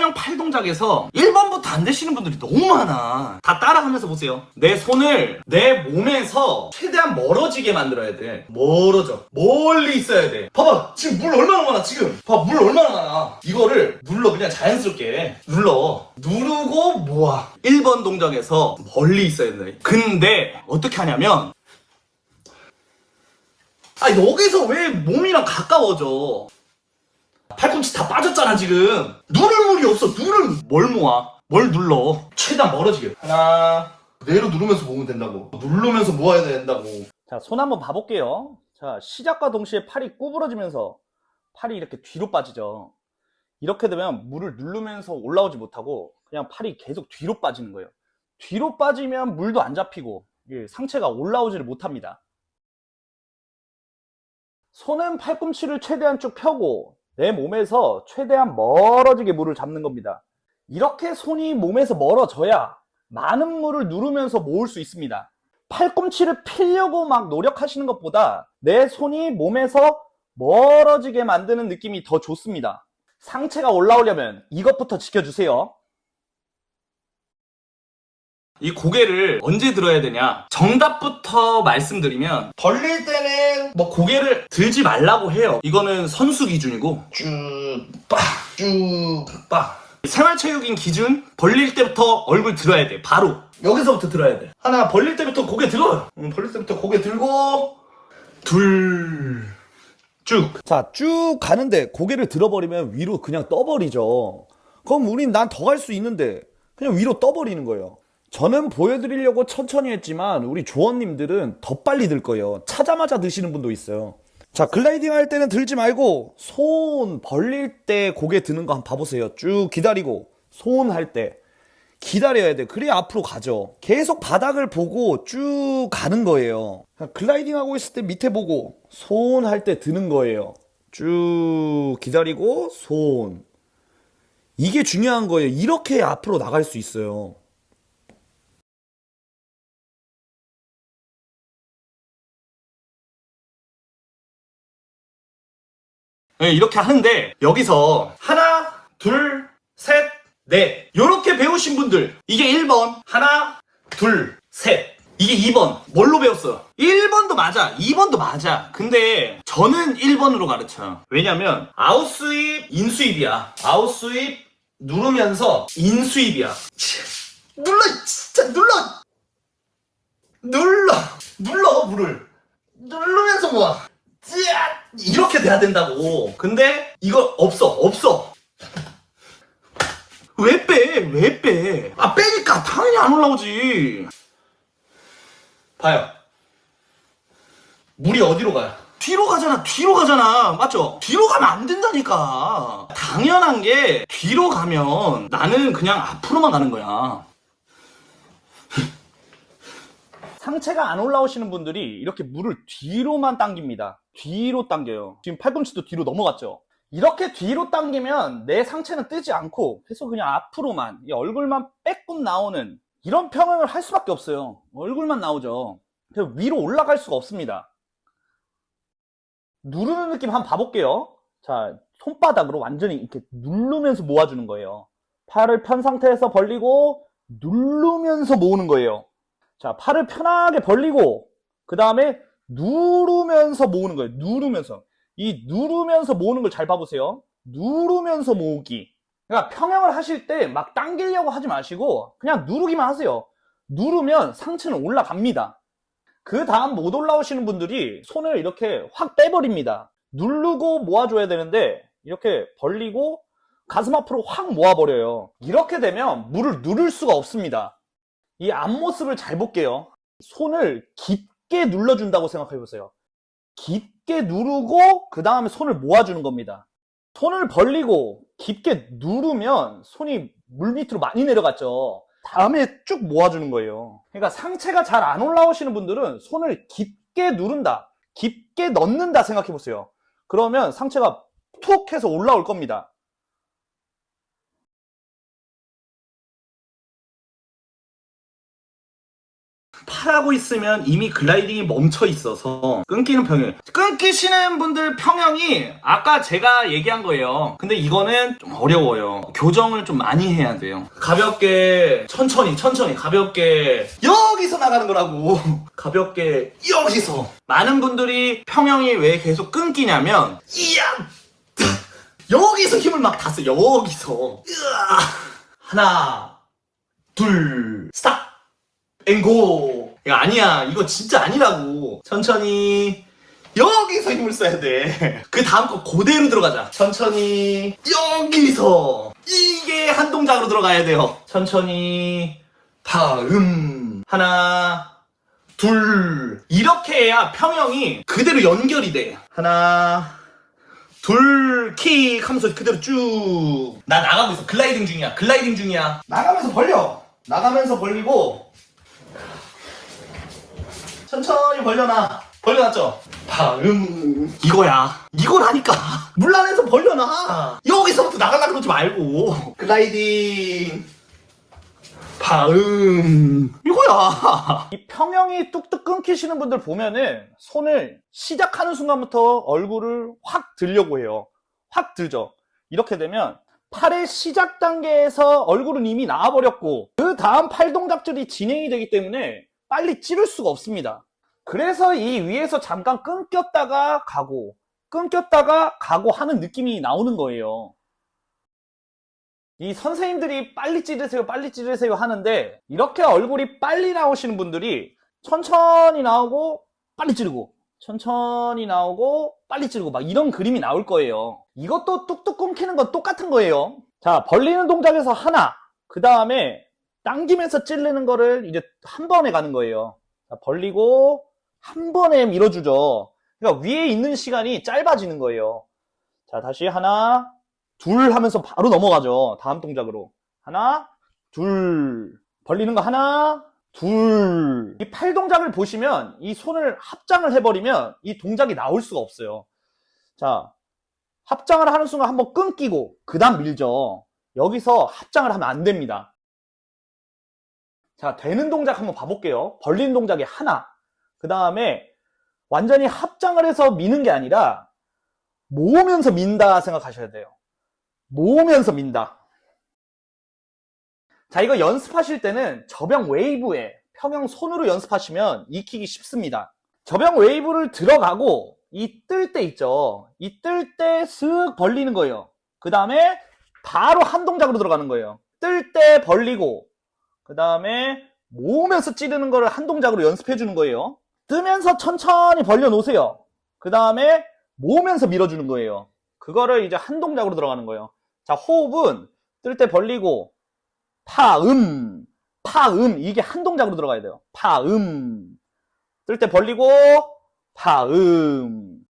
투명 팔 동작에서 1번부터 안 되시는 분들이 너무 많아. 다 따라하면서 보세요. 내 손을 내 몸에서 최대한 멀어지게 만들어야 돼. 멀어져. 멀리 있어야 돼. 봐봐. 지금 물 얼마나 많아, 지금. 봐, 물 얼마나 많아. 이거를 눌러, 그냥 자연스럽게. 눌러. 누르고 모아. 1번 동작에서 멀리 있어야 돼. 근데, 어떻게 하냐면, 아, 여기서 왜 몸이랑 가까워져? 팔꿈치 다 빠졌잖아 지금 누를 물이 없어 누를 뭘 모아 뭘 눌러 최대한 멀어지게 하나 내로 누르면서 모으면 된다고 누르면서 모아야 된다고 자, 손 한번 봐볼게요. 자, 시작과 동시에 팔이 구부러지면서 팔이 이렇게 뒤로 빠지죠. 이렇게 되면 물을 누르면서 올라오지 못하고 그냥 팔이 계속 뒤로 빠지는 거예요. 뒤로 빠지면 물도 안 잡히고 이게 상체가 올라오지를 못합니다. 손은 팔꿈치를 최대한 쭉 펴고 내 몸에서 최대한 멀어지게 물을 잡는 겁니다. 이렇게 손이 몸에서 멀어져야 많은 물을 누르면서 모을 수 있습니다. 팔꿈치를 피려고 막 노력하시는 것보다 내 손이 몸에서 멀어지게 만드는 느낌이 더 좋습니다. 상체가 올라오려면 이것부터 지켜주세요. 이 고개를 언제 들어야 되냐? 정답부터 말씀드리면 벌릴 때는 뭐 고개를 들지 말라고 해요. 이거는 선수 기준이고. 쭉빡쭉빡. 생활체육인 기준? 벌릴 때부터 얼굴 들어야 돼. 바로. 여기서부터 들어야 돼. 하나 벌릴 때부터 고개 들어요. 음, 벌릴 때부터 고개 들고. 둘 쭉. 자, 쭉 가는데 고개를 들어버리면 위로 그냥 떠버리죠. 그럼 우린 난 더 갈 수 있는데 그냥 위로 떠버리는 거예요. 저는 보여드리려고 천천히 했지만 우리 조원님들은 더 빨리 들 거예요. 차자마자 드시는 분도 있어요. 자, 글라이딩 할 때는 들지 말고 손 벌릴 때 고개 드는 거 한번 봐보세요. 쭉 기다리고 손 할 때 기다려야 돼. 그래야 앞으로 가죠. 계속 바닥을 보고 쭉 가는 거예요. 글라이딩 하고 있을 때 밑에 보고 손 할 때 드는 거예요. 쭉 기다리고 손. 이게 중요한 거예요. 이렇게 앞으로 나갈 수 있어요. 이렇게 하는데 여기서 하나, 둘, 셋, 넷. 이렇게 배우신 분들. 이게 1번. 하나, 둘, 셋. 이게 2번. 뭘로 배웠어? 1번도 맞아. 2번도 맞아. 근데 저는 1번으로 가르쳐요. 왜냐면 아웃스윕 인스윕이야. 아웃스윕 누르면서 인스윕이야. 치, 눌러 진짜 눌러. 눌러. 눌러 물을. 누르면서 모아 찌앗! 이렇게 돼야 된다고. 근데 이거 없어, 없어. 왜 빼? 왜 빼? 아 빼니까 당연히 안 올라오지. 봐요. 물이 어디로 가요? 뒤로 가잖아, 뒤로 가잖아. 맞죠? 뒤로 가면 안 된다니까. 당연한 게 뒤로 가면 나는 그냥 앞으로만 가는 거야. 상체가 안 올라오시는 분들이 이렇게 물을 뒤로만 당깁니다. 뒤로 당겨요. 지금 팔꿈치도 뒤로 넘어갔죠? 이렇게 뒤로 당기면 내 상체는 뜨지 않고 계속 그냥 앞으로만 이 얼굴만 빼고 나오는 이런 평형을 할 수밖에 없어요. 얼굴만 나오죠. 그래서 위로 올라갈 수가 없습니다. 누르는 느낌 한번 봐볼게요. 자, 손바닥으로 완전히 이렇게 누르면서 모아주는 거예요. 팔을 편 상태에서 벌리고 누르면서 모으는 거예요. 자, 팔을 편하게 벌리고, 그 다음에 누르면서 모으는 거예요. 누르면서. 이 누르면서 모으는 걸 잘 봐보세요. 누르면서 모으기. 그러니까 평형을 하실 때 막 당기려고 하지 마시고, 그냥 누르기만 하세요. 누르면 상체는 올라갑니다. 그 다음 못 올라오시는 분들이 손을 이렇게 확 빼버립니다. 누르고 모아줘야 되는데, 이렇게 벌리고, 가슴 앞으로 확 모아버려요. 이렇게 되면 물을 누를 수가 없습니다. 이 앞모습을 잘 볼게요. 손을 깊게 눌러준다고 생각해 보세요. 깊게 누르고 그 다음에 손을 모아주는 겁니다. 손을 벌리고 깊게 누르면 손이 물 밑으로 많이 내려갔죠. 다음에 쭉 모아주는 거예요. 그러니까 상체가 잘 안 올라오시는 분들은 손을 깊게 누른다, 깊게 넣는다 생각해 보세요. 그러면 상체가 툭 해서 올라올 겁니다. 팔하고 있으면 이미 글라이딩이 멈춰 있어서 끊기는 평형. 끊기시는 분들 평형이 아까 제가 얘기한 거예요. 근데 이거는 좀 어려워요. 교정을 좀 많이 해야 돼요. 가볍게 천천히 천천히 가볍게 여기서 나가는 거라고. 가볍게 여기서. 많은 분들이 평형이 왜 계속 끊기냐면 이야 여기서 힘을 막 다 써. 여기서. 으아. 하나, 둘, 스탑! 앵고! 이거 아니야. 이거 진짜 아니라고. 천천히. 여기서 힘을 써야 돼. 그 다음 거 그대로 들어가자. 천천히. 여기서. 이게 한 동작으로 들어가야 돼요. 천천히. 다음. 하나, 둘. 이렇게 해야 평형이 그대로 연결이 돼. 하나, 둘, 킥 하면서 그대로 쭉. 나 나가고 있어. 글라이딩 중이야. 글라이딩 중이야. 나가면서 벌려. 나가면서 벌리고. 천천히 벌려놔. 벌려놨죠? 다음. 이거야. 이거라니까. 물 안에서 벌려놔. 여기서부터 나가려 그러지 말고. 글라이딩. 다음. 이거야. 이 평형이 뚝뚝 끊기시는 분들 보면은 손을 시작하는 순간부터 얼굴을 확 들려고 해요. 확 들죠. 이렇게 되면 팔의 시작 단계에서 얼굴은 이미 나와버렸고 그 다음 팔 동작들이 진행이 되기 때문에 빨리 찌를 수가 없습니다. 그래서 이 위에서 잠깐 끊겼다가 가고 끊겼다가 가고 하는 느낌이 나오는 거예요. 이 선생님들이 빨리 찌르세요, 빨리 찌르세요 하는데 이렇게 얼굴이 빨리 나오시는 분들이 천천히 나오고 빨리 찌르고 천천히 나오고 빨리 찌르고 막 이런 그림이 나올 거예요. 이것도 뚝뚝 끊기는 건 똑같은 거예요. 자, 벌리는 동작에서 하나, 그 다음에 당기면서 찌르는 거를 이제 한 번에 가는 거예요. 자, 벌리고 한 번에 밀어주죠. 그러니까 위에 있는 시간이 짧아지는 거예요. 자, 다시 하나, 둘 하면서 바로 넘어가죠. 다음 동작으로. 하나, 둘. 벌리는 거 하나, 둘. 이 팔 동작을 보시면 이 손을 합장을 해버리면 이 동작이 나올 수가 없어요. 자, 합장을 하는 순간 한번 끊기고, 그 다음 밀죠. 여기서 합장을 하면 안 됩니다. 자, 되는 동작 한번 봐볼게요. 벌리는 동작이 하나. 그 다음에 완전히 합장을 해서 미는 게 아니라 모으면서 민다 생각하셔야 돼요. 모으면서 민다. 자, 이거 연습하실 때는 저병 웨이브에 평형 손으로 연습하시면 익히기 쉽습니다. 저병 웨이브를 들어가고 이 뜰 때 있죠. 이 뜰 때 슥 벌리는 거예요. 그 다음에 바로 한 동작으로 들어가는 거예요. 뜰 때 벌리고 그 다음에 모으면서 찌르는 거를 한 동작으로 연습해 주는 거예요. 뜨면서 천천히 벌려 놓으세요. 그 다음에 모으면서 밀어주는 거예요. 그거를 이제 한 동작으로 들어가는 거예요. 자, 호흡은 뜰 때 벌리고 파음, 파음 이게 한 동작으로 들어가야 돼요. 파음. 뜰 때 벌리고 파음.